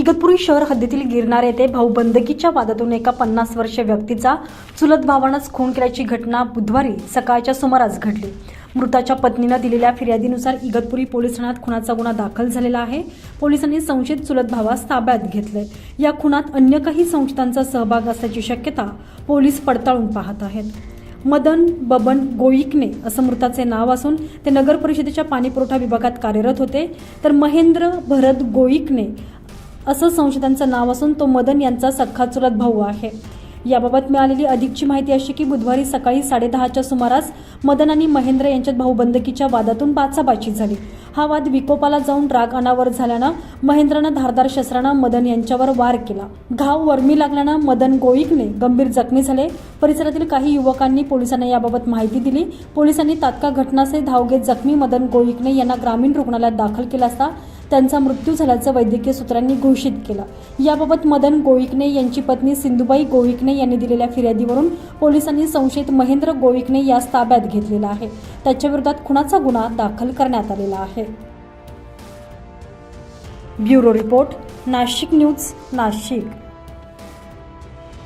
इगतपुरी शहर हद्दीतील गिरणार येथे भाऊबंदकीच्या वादातून एका पन्नास वर्ष व्यक्तीचा चुलत भावानंच खून केल्याची घटना बुधवारी सकाळच्या सुमारास घडली. मृताच्या पत्नीनं दिलेल्या फिर्यादीनुसार इगतपुरी पोलीस ठाण्यात खुनाचा गुन्हा दाखल झालेला आहे. पोलिसांनी संशयित चुलत भावास ताब्यात घेतले या खुनात अन्य काही संशयितांचा सहभाग असल्याची शक्यता पोलीस पडताळून पाहत आहेत. मदन बबन गोईकने असं मृताचे नाव असून ते नगर परिषदेच्या पाणीपुरवठा विभागात कार्यरत होते. तर महेंद्र भरत गोईकने असं संशयितांचं नाव असून तो मदन यांचा सख्खा चुलत भाऊ आहे. याबाबत मिळालेली अधिकची माहिती अशी की बुधवारी सकाळी साडेदहाच्या सुमारास मदन आणि महेंद्र यांच्यात भाऊबंदकीच्या वादातून बाचाबाची झाली. हा वाद विकोपाला जाऊन राग अनावर झाल्यानं महेंद्रनं धारदार शस्त्रानं मदन यांच्यावर वार केला. घाव वर्मी लागल्यानं मदन गोईकने गंभीर जखमी झाले. परिसरातील काही युवकांनी पोलिसांना याबाबत माहिती दिली. पोलिसांनी तात्काळ घटनास्थळी धाव घेत जखमी मदन गोईकने यांना ग्रामीण रुग्णालयात दाखल केला असता त्यांचा मृत्यू झाल्याचं वैद्यकीय सूत्रांनी घोषित केलं. याबाबत मदन गोविकने यांची पत्नी सिंधुबाई गोविकने यांनी दिलेल्या फिर्यादीवरून पोलिसांनी संशयित महेंद्र गोविकने यास ताब्यात घेतलेला आहे. त्याच्या विरोधात खुनाचा गुन्हा दाखल करण्यात आलेला आहे. Bureau report Nashik news Nashik.